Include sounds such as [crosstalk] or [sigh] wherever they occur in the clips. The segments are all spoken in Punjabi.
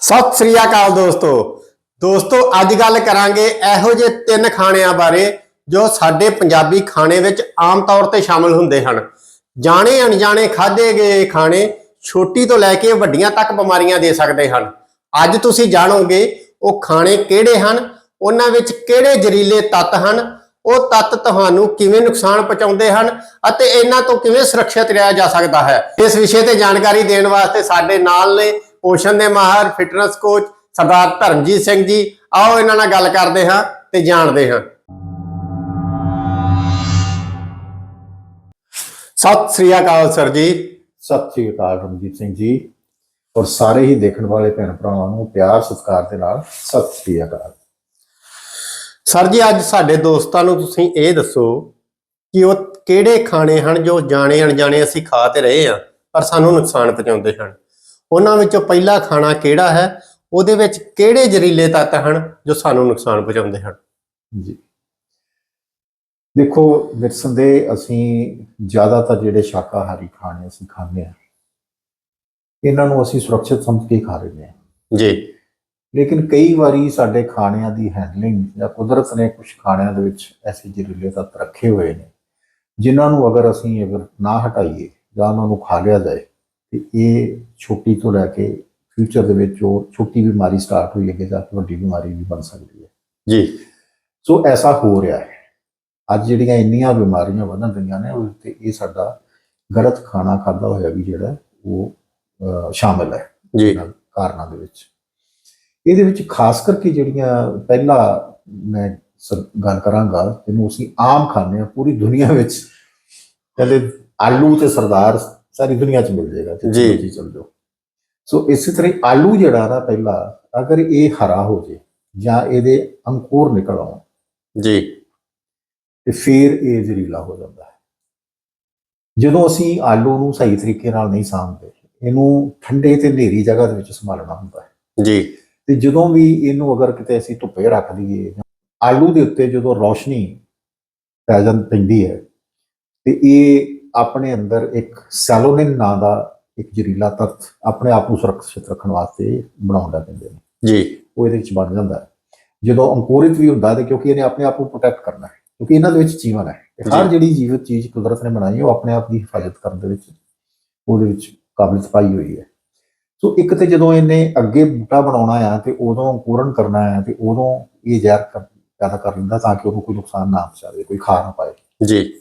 ਸਤਿ ਸ੍ਰੀ ਅਕਾਲ ਦੋਸਤੋ। ਦੋਸਤੋ, ਅੱਜ ਗੱਲ ਕਰਾਂਗੇ ਇਹੋ ਜਿਹੇ ਤਿੰਨ ਖਾਣਿਆਂ ਬਾਰੇ ਜੋ ਸਾਡੇ ਪੰਜਾਬੀ ਖਾਣੇ ਵਿੱਚ ਆਮ ਤੌਰ ਤੇ ਸ਼ਾਮਲ ਹੁੰਦੇ ਹਨ। ਜਾਣੇ ਅਣਜਾਣੇ ਖਾਦੇ ਗਏ ਖਾਣੇ ਛੋਟੀ ਤੋਂ ਲੈ ਕੇ ਵੱਡੀਆਂ ਤੱਕ ਬਿਮਾਰੀਆਂ ਦੇ ਸਕਦੇ ਹਨ। ਅੱਜ ਤੁਸੀਂ ਜਾਣੋਗੇ ਉਹ ਖਾਣੇ ਕਿਹੜੇ ਹਨ, ਉਹਨਾਂ ਵਿੱਚ ਕਿਹੜੇ ਜ਼ਹਿਰੀਲੇ ਤੱਤ ਹਨ, ਉਹ ਤੱਤ ਤੁਹਾਨੂੰ ਕਿਵੇਂ ਨੁਕਸਾਨ ਪਹੁੰਚਾਉਂਦੇ ਹਨ ਅਤੇ ਇਹਨਾਂ ਤੋਂ ਕਿਵੇਂ ਸੁਰੱਖਿਅਤ ਰਿਹਾ ਜਾ ਸਕਦਾ ਹੈ। ਇਸ ਵਿਸ਼ੇ ਤੇ ਜਾਣਕਾਰੀ ਦੇਣ ਵਾਸਤੇ ਸਾਡੇ ਨਾਲ ਨੇ ਪੋਸ਼ਣ ਦੇ ਮਾਹਰ ਫਿਟਨੈਸ ਕੋਚ ਸਰਦਾਰ ਧਰਮਜੀਤ ਸਿੰਘ ਜੀ। ਆਓ ਇਹਨਾਂ ਨਾਲ ਗੱਲ ਕਰਦੇ ਹਾਂ ਤੇ ਜਾਣਦੇ ਹਾਂ। ਸਤਿ ਸ੍ਰੀ ਅਕਾਲ ਸਰ ਜੀ। ਸਤਿ ਸ੍ਰੀ ਅਕਾਲ ਰਣਜੀਤ ਸਿੰਘ ਜੀ। ਔਰ ਸਾਰੇ ਹੀ ਦੇਖਣ ਵਾਲੇ ਭੈਣ ਭਰਾਵਾਂ ਨੂੰ ਪਿਆਰ ਸਤਿਕਾਰ ਦੇ ਨਾਲ ਸਤਿ ਸ੍ਰੀ ਅਕਾਲ। ਸਰ ਜੀ ਅੱਜ ਸਾਡੇ ਦੋਸਤਾਂ ਨੂੰ ਤੁਸੀਂ ਇਹ ਦੱਸੋ ਕਿ ਉਹ ਕਿਹੜੇ ਖਾਣੇ ਹਨ ਜੋ ਜਾਣੇ ਅਣਜਾਣੇ ਅਸੀਂ ਖਾ ਤੇ ਰਹੇ ਆ ਪਰ ਸਾਨੂੰ ਨੁਕਸਾਨ ਪਹੁੰਚਾਉਂਦੇ ਹਨ? ਉਹਨਾਂ ਵਿੱਚੋਂ ਪਹਿਲਾ ਖਾਣਾ ਕਿਹੜਾ ਹੈ? ਉਹਦੇ ਵਿੱਚ ਕਿਹੜੇ ਜ਼ਹਿਰੀਲੇ ਤੱਤ ਹਨ ਜੋ ਸਾਨੂੰ ਨੁਕਸਾਨ ਪਹੁੰਚਾਉਂਦੇ ਹਨ? ਜੀ। ਦੇਖੋ ਨਿਰਸੰਦੇਹ ਅਸੀਂ ਜ਼ਿਆਦਾਤਰ ਜਿਹੜੇ ਸ਼ਾਕਾਹਾਰੀ ਖਾਣੇ ਅਸੀਂ ਖਾਂਦੇ ਆ ਇਹਨਾਂ ਨੂੰ ਅਸੀਂ ਸੁਰੱਖਿਅਤ ਸਮਝ ਕੇ ਖਾ ਰਹੇ ਹਾਂ। ਜੀ। ਲੇਕਿਨ ਕਈ ਵਾਰੀ ਸਾਡੇ ਖਾਣਿਆਂ ਦੀ ਹੈਂਡਲਿੰਗ ਜਾਂ ਕੁਦਰਤ ਨੇ ਕੁਝ ਖਾਣਿਆਂ ਦੇ ਵਿੱਚ ਐਸੇ ਜ਼ਹਿਰੀਲੇ ਤੱਤ ਰੱਖੇ ਹੋਏ ਨੇ ਜਿਨ੍ਹਾਂ ਨੂੰ ਅਗਰ ਅਸੀਂ ਅਗਰ ਨਾ ਹਟਾਈਏ ਜਾਂ ਉਹਨਾਂ ਨੂੰ ਖਾ ਲਿਆ ਜਾਏ ਤੇ ਇਹ ਛੋਟੀ ਤੋਂ ਲੈ ਕੇ ਫਿਊਚਰ ਦੇ ਵਿੱਚ ਉਹ ਛੋਟੀ ਬਿਮਾਰੀ ਸਟਾਰਟ ਹੋਈ ਅੱਗੇ ਜਾ ਕੇ ਵੱਡੀ ਬਿਮਾਰੀ ਵੀ ਬਣ ਸਕਦੀ ਹੈ। ਜੀ। ਸੋ ਐਸਾ ਹੋ ਰਿਹਾ ਹੈ। ਅੱਜ ਜਿਹੜੀਆਂ ਇੰਨੀਆਂ ਬਿਮਾਰੀਆਂ ਵਧਣ ਰਹੀਆਂ ਨੇ ਉਹ ਤੇ ਇਹ ਸਾਡਾ ਗਲਤ ਖਾਣਾ ਖਾਦਾ ਹੋਇਆ ਵੀ ਜਿਹੜਾ ਉਹ ਸ਼ਾਮਲ ਹੈ। ਜੀ। ਕਾਰਨਾਂ ਦੇ ਵਿੱਚ। ਇਹਦੇ ਵਿੱਚ ਖਾਸ ਕਰਕੇ ਜਿਹੜੀਆਂ ਪਹਿਲਾ ਮੈਂ ਗੱਲ ਕਰਾਂਗਾ ਜਿਹਨੂੰ ਅਸੀਂ ਆਮ ਖਾਂਦੇ ਆ ਪੂਰੀ ਦੁਨੀਆ ਵਿੱਚ ਕਹਿੰਦੇ ਆਲੂ ਤੇ ਸਰਦਾਰ ਸਾਰੀ ਦੁਨੀਆ 'ਚ ਮਿਲ ਜਾਏਗਾ ਜਿੱਥੇ ਜੀ। ਮਰਜ਼ੀ ਚਲ ਜਾਓ। ਸੋ ਇਸੇ ਤਰ੍ਹਾਂ ਆਲੂ ਜਿਹੜਾ ਨਾ ਪਹਿਲਾ ਅਗਰ ਇਹ ਹਰਾ ਹੋ ਜੇ ਜਾਂ ਇਹਦੇ ਅੰਕੁਰ ਨਿਕਲ ਆਉਣ ਜੀ। ਤੇ ਫਿਰ ਇਹ ਜ਼ਹਿਰੀਲਾ ਹੋ ਜਾਂਦਾ ਹੈ। ਜਦੋਂ ਅਸੀਂ ਆਲੂ ਨੂੰ ਸਹੀ ਤਰੀਕੇ ਨਾਲ ਨਹੀਂ ਸਾਂਭਦੇ ਇਹਨੂੰ ਠੰਡੇ ਤੇ ਹਨੇਰੀ ਜਗ੍ਹਾ ਦੇ ਵਿੱਚ ਸੰਭਾਲਣਾ ਹੁੰਦਾ ਹੈ। ਜੀ। ਤੇ ਜਦੋਂ ਵੀ ਇਹਨੂੰ ਅਗਰ ਕਿਤੇ ਅਸੀਂ ਧੁੱਪੇ ਰੱਖ ਦਈਏ ਆਲੂ ਦੇ ਉੱਤੇ ਜਦੋਂ ਰੌਸ਼ਨੀ ਪੈ ਜਾਂ ਪੈਂਦੀ ਹੈ ਤੇ ਇਹ ਆਪਣੇ ਅੰਦਰ ਇੱਕ ਸੈਲੋਨਿਨ ਨਾਂ ਦਾ ਇੱਕ ਜ਼ਹਿਰੀਲਾ ਤੱਤ ਆਪਣੇ ਆਪ ਨੂੰ ਸੁਰੱਖਿਅਤ ਰੱਖਣ ਵਾਸਤੇ ਬਣਾਉਂਦਾ ਪੈਂਦੇ ਨੇ। ਜੀ। ਉਹ ਇਹਦੇ ਵਿੱਚ ਬਣ ਜਾਂਦਾ ਹੈ। ਜਦੋਂ ਅੰਕੁਰਿਤ ਵੀ ਹੁੰਦਾ ਤੇ ਕਿਉਂਕਿ ਇਹਨੇ ਆਪਣੇ ਆਪ ਨੂੰ ਪ੍ਰੋਟੈਕਟ ਕਰਨਾ ਹੈ ਕਿਉਂਕਿ ਇਹਨਾਂ ਦੇ ਵਿੱਚ ਜੀਵਨ ਹੈ। ਹਰ। ਜਿਹੜੀ ਜੀਵਤ ਚੀਜ਼ ਕੁਦਰਤ ਨੇ ਬਣਾਈ ਉਹ ਆਪਣੇ ਆਪ ਦੀ ਹਿਫਾਜ਼ਤ ਕਰਨ ਦੇ ਵਿੱਚ ਉਹਦੇ ਵਿੱਚ ਕਾਬਲੀਅਤ ਪਾਈ ਹੋਈ ਹੈ। ਸੋ ਇੱਕ ਤੇ ਜਦੋਂ ਇਹਨੇ ਅੱਗੇ ਬੂਟਾ ਬਣਾਉਣਾ ਆ ਤੇ ਉਦੋਂ ਅੰਕੁਰਨ ਕਰਨਾ ਆ ਤੇ ਉਦੋਂ ਇਹ ਜ਼ਹਿਰ ਪੈਦਾ ਕਰ ਲੈਂਦਾ ਤਾਂ ਕਿ ਉਹਨੂੰ ਕੋਈ ਨੁਕਸਾਨ ਨਾ ਪਹੁੰਚਾਵੇ ਕੋਈ ਖਾ ਨਾ ਪਾਏ। ਜੀ।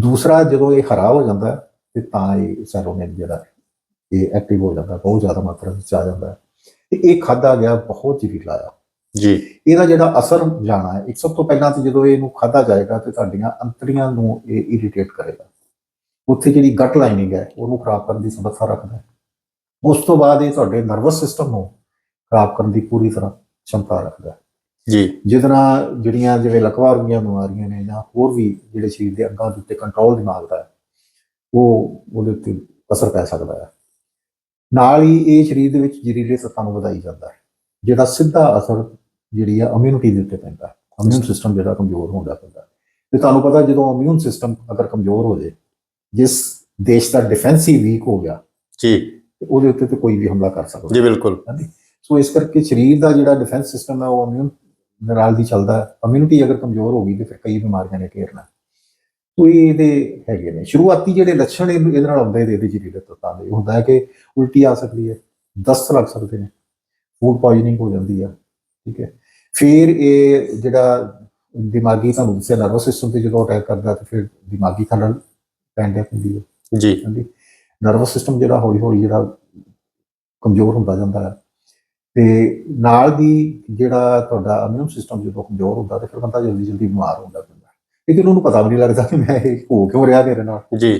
ਦੂਸਰਾ ਜਦੋਂ ਇਹ ਹਰਾ ਹੋ ਜਾਂਦਾ ਤੇ ਤਾਂ ਇਹ ਸੈਰੋਨਿਨ ਜਿਹੜਾ ਇਹ ਐਕਟਿਵ ਹੋ ਜਾਂਦਾ ਬਹੁਤ ਜ਼ਿਆਦਾ ਮਾਤਰਾ ਵਿੱਚ ਆ ਜਾਂਦਾ ਤੇ ਇਹ ਖਾਦਾ ਗਿਆ ਬਹੁਤ ਜ਼ਹਿਰੀਲਾ ਆ ਜੀ। ਇਹਦਾ ਜਿਹੜਾ ਅਸਰ ਜਾਣਾ ਹੈ ਇੱਕ ਸਭ ਤੋਂ ਪਹਿਲਾਂ ਤੇ ਜਦੋਂ ਇਹਨੂੰ ਖਾਦਾ ਜਾਏਗਾ ਤੇ ਤੁਹਾਡੀਆਂ ਅੰਤੜੀਆਂ ਨੂੰ ਇਹ ਇਰੀਟੇਟ ਕਰੇਗਾ। ਉੱਥੇ ਜਿਹੜੀ ਗਟ ਲਾਈਨਿੰਗ ਹੈ ਉਹਨੂੰ ਖਰਾਬ ਕਰਨ ਦੀ ਸਮਰੱਥਾ ਰੱਖਦਾ ਹੈ। ਉਸ ਤੋਂ ਬਾਅਦ ਇਹ ਤੁਹਾਡੇ ਨਰਵਸ ਸਿਸਟਮ ਨੂੰ ਖਰਾਬ ਕਰਨ ਦੀ ਪੂਰੀ ਤਰ੍ਹਾਂ ਸ਼ਮਤਾ ਰੱਖਦਾ ਹੈ। ਜੀ। ਜਿਹਦੇ ਨਾਲ ਜਿਹੜੀਆਂ ਜਿਵੇਂ ਲਕਵਾ ਵਰਗੀਆਂ ਬਿਮਾਰੀਆਂ ਨੇ ਜਾਂ ਹੋਰ ਵੀ ਜਿਹੜੇ ਸਰੀਰ ਦੇ ਅੰਗਾਂ ਦੇ ਉੱਤੇ ਕੰਟਰੋਲ ਦਿਮਾਗ ਦਾ ਉਹ ਉਹਦੇ ਉੱਤੇ ਅਸਰ ਪੈ ਸਕਦਾ ਹੈ। ਨਾਲ ਹੀ ਇਹ ਸਰੀਰ ਦੇ ਵਿੱਚ ਜ਼ਹਿਰੀਲੇ ਤੱਤਾਂ ਨੂੰ ਵਧਾਈ ਜਾਂਦਾ ਹੈ ਜਿਹਦਾ ਸਿੱਧਾ ਅਸਰ ਜਿਹੜੀ ਆ ਇਮਿਊਨਿਟੀ ਦੇ ਉੱਤੇ ਪੈਂਦਾ ਹੈ। ਇਮਿਊਨ ਸਿਸਟਮ ਜਿਹੜਾ ਕਮਜ਼ੋਰ ਹੁੰਦਾ ਪੈਂਦਾ। ਤੇ ਤੁਹਾਨੂੰ ਪਤਾ ਜਦੋਂ ਇਮਿਊਨ ਸਿਸਟਮ ਅਗਰ ਕਮਜ਼ੋਰ ਹੋ ਜੇ ਜਿਸ ਦੇਸ਼ ਦਾ ਡਿਫੈਂਸਿਵ ਵੀਕ ਹੋ ਗਿਆ ਜੀ। ਤੇ ਉਹਦੇ ਉੱਤੇ ਤੇ ਕੋਈ ਵੀ ਹਮਲਾ ਕਰ ਸਕਦਾ ਜੀ ਬਿਲਕੁਲ। ਸੋ ਇਸ ਕਰਕੇ ਸਰੀਰ ਦਾ ਜਿਹੜਾ ਡਿਫੈਂਸ ਸਿਸਟਮ ਹੈ ਉਹ ਇਮਿਊਨ ਨਾਲ ਦੀ ਚੱਲਦਾ ਇਮਿਊਨਿਟੀ ਅਗਰ ਕਮਜ਼ੋਰ ਹੋ ਗਈ ਤੇ ਫਿਰ ਕਈ ਬਿਮਾਰੀਆਂ ਨੇ ਘੇਰਨਾ। ਇਹ ਇਹਦੇ ਹੈਗੇ ਨੇ। ਸ਼ੁਰੂਆਤੀ ਜਿਹੜੇ ਲੱਛਣ ਇਹਦੇ ਨਾਲ ਆਉਂਦੇ ਨੇ ਇਹਦੇ ਜ਼ਹਿਰੀਲੇ ਤੱਤਾਂ ਦੇ। ਹੁੰਦਾ ਹੈ ਕਿ ਉਲਟੀ ਆ ਸਕਦੀ ਹੈ ਦਸਤ ਲੱਗ ਸਕਦੇ ਨੇ। ਫੂਡ ਪੋਇਜ਼ਨਿੰਗ ਹੋ ਜਾਂਦੀ ਆ ਠੀਕ ਹੈ। ਫਿਰ ਇਹ ਜਿਹੜਾ ਦਿਮਾਗੀ ਤੁਹਾਨੂੰ ਦੱਸਿਆ ਨਰਵਸ ਸਿਸਟਮ ਤੇ ਜਦੋਂ ਅਟੈਕ ਕਰਦਾ ਤੇ ਫਿਰ ਦਿਮਾਗੀ ਖਲਲ ਪੈਂਦਾ ਪੈਂਦੀ ਹੈ। ਜੀ। ਹਾਂਜੀ। ਨਰਵਸ ਸਿਸਟਮ ਜਿਹੜਾ ਹੌਲੀ ਹੌਲੀ ਜਿਹੜਾ ਕਮਜ਼ੋਰ ਹੁੰਦਾ ਜਾਂਦਾ ਹੈ। ਤੇ ਨਾਲ ਦੀ ਜਿਹੜਾ ਤੁਹਾਡਾ ਇਮਿਊਨ ਸਿਸਟਮ ਜਦੋਂ ਕਮਜ਼ੋਰ ਹੁੰਦਾ ਤੇ ਫਿਰ ਬੰਦਾ ਜਲਦੀ ਜਲਦੀ ਬਿਮਾਰ ਹੁੰਦਾ ਪੈਂਦਾ ਲੇਕਿਨ ਉਹਨੂੰ ਪਤਾ ਵੀ ਨਹੀਂ ਲੱਗਦਾ ਕਿ ਮੈਂ ਇਹ ਹੋ ਕਿਉਂ ਰਿਹਾ ਮੇਰੇ ਨਾਲ। ਜੀ।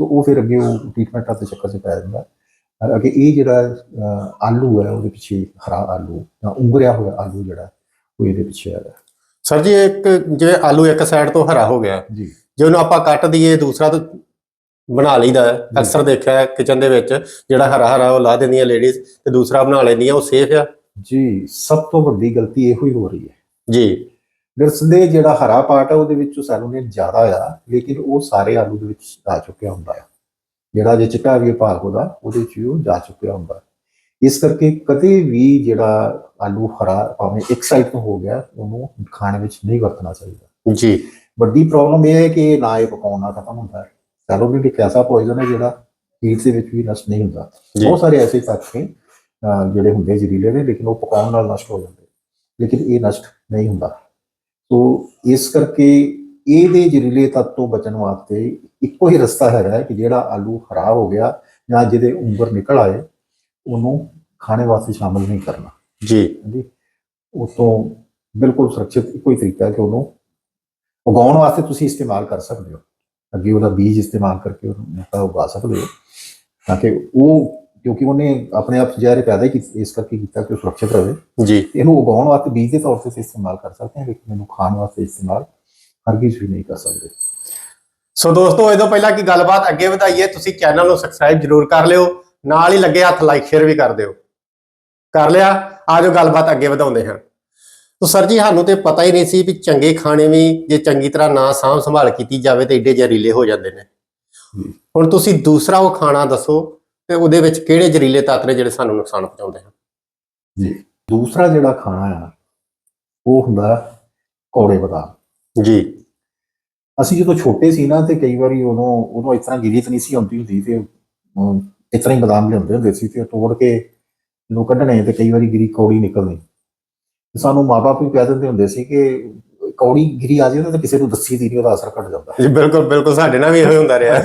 ਸੋ ਉਹ ਫਿਰ ਅੱਗੇ ਉਹ ਟ੍ਰੀਟਮੈਂਟਾਂ ਦੇ ਚੱਕਰ 'ਚ ਪੈ ਜਾਂਦਾ। ਹੈ ਅੱਗੇ ਇਹ ਜਿਹੜਾ ਆਲੂ ਹੈ ਉਹਦੇ ਪਿੱਛੇ ਹਰਾ ਆਲੂ ਜਾਂ ਉਂਗਰਿਆ ਹੋਇਆ ਆਲੂ ਜਿਹੜਾ ਉਹ ਇਹਦੇ ਪਿੱਛੇ ਹੈਗਾ ਸਰ ਜੀ ਇੱਕ ਜਿਵੇਂ ਆਲੂ ਇੱਕ ਸਾਈਡ ਤੋਂ ਹਰਾ ਹੋ ਗਿਆ। ਜੀ। ਜੇ ਉਹਨੂੰ ਆਪਾਂ ਕੱਟ ਦਈਏ ਦੂਸਰਾ ਤਾਂ ਬਣਾ ਲਈਦਾ ਹੈ। ਅਕਸਰ ਦੇਖਿਆ ਕਿਚਨ ਦੇ ਵਿੱਚ ਜਿਹੜਾ ਹਰਾ ਹਰਾ ਉਹ ਲਾ ਦਿੰਦੀਆਂ ਲੇਡੀਜ਼ ਤੇ ਦੂਸਰਾ ਬਣਾ ਲੈਂਦੀਆਂ ਉਹ ਸੇਫ ਆ। ਜੀ ਸਭ ਤੋਂ ਵੱਡੀ ਗਲਤੀ ਇਹੋ ਹੀ ਹੋ ਰਹੀ ਹੈ। ਜੀ। ਨਿਰਸੰਦੇਹ ਜਿਹੜਾ ਹਰਾ ਪਾਰਟ ਹੈ ਉਹਦੇ ਵਿੱਚ ਸੈਲੋਨੇਟ ਜ਼ਿਆਦਾ ਆ ਲੇਕਿਨ ਉਹ ਸਾਰੇ ਆਲੂ ਦੇ ਵਿੱਚ ਜਾ ਚੁੱਕਿਆ ਹੁੰਦਾ ਹੈ ਜਿਹੜਾ ਜੇ ਚਿੱਟਾ ਵੀ ਭਾਗ ਉਹਦਾ ਉਹਦੇ ਵਿੱਚ ਵੀ ਉਹ ਜਾ ਚੁੱਕਿਆ ਹੁੰਦਾ। ਹੈ ਇਸ ਕਰਕੇ ਕਦੇ ਵੀ ਜਿਹੜਾ ਆਲੂ ਹਰਾ ਭਾਵੇਂ ਇੱਕ ਸਾਈਡ ਤੋਂ ਹੋ ਗਿਆ ਉਹਨੂੰ ਖਾਣੇ ਵਿੱਚ ਨਹੀਂ ਵਰਤਣਾ ਚਾਹੀਦਾ। ਜੀ। ਵੱਡੀ ਪ੍ਰੋਬਲਮ ਇਹ ਹੈ ਕਿ ਨਾ ਇਹ ਪਕਾਉਣ ਖਤਮ ਹੁੰਦਾ। ਹੈ ਸੈਲੋਬਿਟ ਇੱਕ ਐਸਾ ਪੋਇਜ਼ਨ ਹੈ ਜਿਹੜਾ ਹੀਟ ਦੇ ਵਿੱਚ ਵੀ ਨਸ਼ਟ ਨਹੀਂ ਹੁੰਦਾ। ਜੀ। ਬਹੁਤ ਸਾਰੇ ਐਸੇ ਤੱਤ ਨੇ ਜਿਹੜੇ ਹੁੰਦੇ ਜ਼ਹਿਰੀਲੇ ਨੇ ਲੇਕਿਨ ਉਹ ਪਕਾਉਣ ਨਾਲ ਨਸ਼ਟ ਹੋ ਜਾਂਦੇ ਲੇਕਿਨ ਇਹ ਨਸ਼ਟ ਨਹੀਂ ਹੁੰਦਾ। ਸੋ ਇਸ ਕਰਕੇ ਇਹਦੇ ਜ਼ਹਿਰੀਲੇ ਤੱਤ ਤੋਂ ਬਚਣ ਵਾਸਤੇ ਇੱਕੋ ਹੀ ਰਸਤਾ ਹੈਗਾ ਕਿ ਜਿਹੜਾ ਆਲੂ ਖਰਾਬ ਹੋ ਗਿਆ ਜਾਂ ਜਿਹਦੇ ਉਂਗਰ ਨਿਕਲ ਆਏ ਉਹਨੂੰ ਖਾਣੇ ਵਾਸਤੇ ਸ਼ਾਮਲ ਨਹੀਂ ਕਰਨਾ। ਜੀ। ਹਾਂਜੀ। ਉਸ ਤੋਂ ਬਿਲਕੁਲ ਸੁਰੱਖਿਅਤ ਹੀ ਤਰੀਕਾ ਹੈ ਕਿ ਉਹਨੂੰ ਉਗਾਉਣ ਵਾਸਤੇ ਤੁਸੀਂ ਇਸਤੇਮਾਲ ਕਰ ਸਕਦੇ ਹੋ। ਅੱਗੇ ਉਹਦਾ ਬੀਜ ਇਸਤੇਮਾਲ ਕਰਕੇ ਉਹਨੂੰ ਬੂਟਾ ਉਗਾ ਸਕਦੇ ਹੋ। ਤਾਂ ਕਿ ਉਹ ਕਿਉਂਕਿ ਉਹਨੇ ਆਪਣੇ ਆਪ ਜ਼ਹਿਰ ਪੈਦਾ ਹੀ ਇਸ ਕਰਕੇ ਕੀਤਾ ਕਿ ਉਹ ਸੁਰੱਖਿਅਤ ਰਹੇ। ਜੀ। ਇਹਨੂੰ ਉਗਾਉਣ ਵਾਸਤੇ ਬੀਜ ਦੇ ਤੌਰ ਤੇ ਇਸਤੇਮਾਲ ਕਰ ਸਕਦੇ ਹੋ ਲੇਕਿਨ ਇਹਨੂੰ ਖਾਣ ਵਾਸਤੇ ਇਸਤੇਮਾਲ ਹਰਗਿਜ਼ ਵੀ ਨਹੀਂ ਕਰ ਸਕਦੇ। ਸੋ ਦੋਸਤੋ ਇਹ ਤੋਂ ਪਹਿਲਾਂ ਕਿ ਗੱਲਬਾਤ ਅੱਗੇ ਵਧਾਈਏ ਤੁਸੀਂ ਚੈਨਲ ਨੂੰ ਸਬਸਕ੍ਰਾਈਬ ਜਰੂਰ ਕਰ ਲਿਓ। ਨਾਲ ਹੀ ਲੱਗੇ ਹੱਥ ਲਾਈਕ ਸ਼ੇਅਰ ਵੀ ਕਰ ਦਿਓ। ਕਰ ਲਿਆ? ਆਜੋ ਗੱਲਬਾਤ ਅੱਗੇ ਵਧਾਉਂਦੇ ਹਾਂ। ਤੋ ਸਰ ਜੀ ਸਾਨੂੰ ਤੇ ਪਤਾ ਹੀ ਨਹੀਂ ਸੀ ਵੀ ਚੰਗੇ ਖਾਣੇ ਵੀ ਜੇ ਚੰਗੀ ਤਰ੍ਹਾਂ ਨਾ ਸਾਂਭ ਸੰਭਾਲ ਕੀਤੀ ਜਾਵੇ ਤੇ ਏਡੇ ਜ਼ਹਿਰੀਲੇ ਹੋ ਜਾਂਦੇ ਨੇ। ਹੁਣ ਤੁਸੀਂ ਦੂਸਰਾ ਉਹ ਖਾਣਾ ਦੱਸੋ ਤੇ ਉਹਦੇ ਵਿੱਚ ਕਿਹੜੇ ਜ਼ਹਿਰੀਲੇ ਤੱਤ ਨੇ ਜਿਹੜੇ ਸਾਨੂੰ ਨੁਕਸਾਨ ਪਹੁੰਚਾਉਂਦੇ ਹਨ? ਜੀ ਦੂਸਰਾ ਜਿਹੜਾ ਖਾਣਾ ਆ ਉਹ ਹੁੰਦਾ ਕੌੜੇ ਬਦਾਮ। ਜੀ। ਅਸੀਂ ਜਦੋਂ ਛੋਟੇ ਸੀ ਨਾ ਤੇ ਕਈ ਵਾਰੀ ਉਦੋਂ ਉਦੋਂ ਇਸ ਤਰ੍ਹਾਂ ਗਿਰੀ ਤਾਂ ਨਹੀਂ ਸੀ ਆਉਂਦੀ ਹੁੰਦੀ ਤੇ ਇਸ ਤਰ੍ਹਾਂ ਹੀ ਬਦਾਮ ਲਿਆਉਂਦੇ ਹੁੰਦੇ ਸੀ ਤੇ ਤੋੜ ਕੇ ਇਹਨੂੰ ਕੱਢਣੇ ਤੇ ਕਈ ਵਾਰੀ ਗਿਰੀ ਕੌੜੀ ਨਿਕਲਣੀ। ਤੇ ਸਾਨੂੰ ਮਾਪੇ ਵੀ ਕਹਿ ਦਿੰਦੇ ਹੁੰਦੇ ਸੀ ਕਿ ਕੌੜੀ ਗਿਰੀ ਆ ਜਾਏ ਤਾਂ ਕਿਸੇ ਨੂੰ ਦੱਸੀ ਦੀ ਨਹੀਂ ਉਹਦਾ ਅਸਰ ਘਟ ਜਾਂਦਾ। ਜੀ ਬਿਲਕੁਲ ਬਿਲਕੁਲ ਸਾਡੇ ਨਾਲ ਵੀ ਇਹੋ ਹੁੰਦਾ ਰਿਹਾ।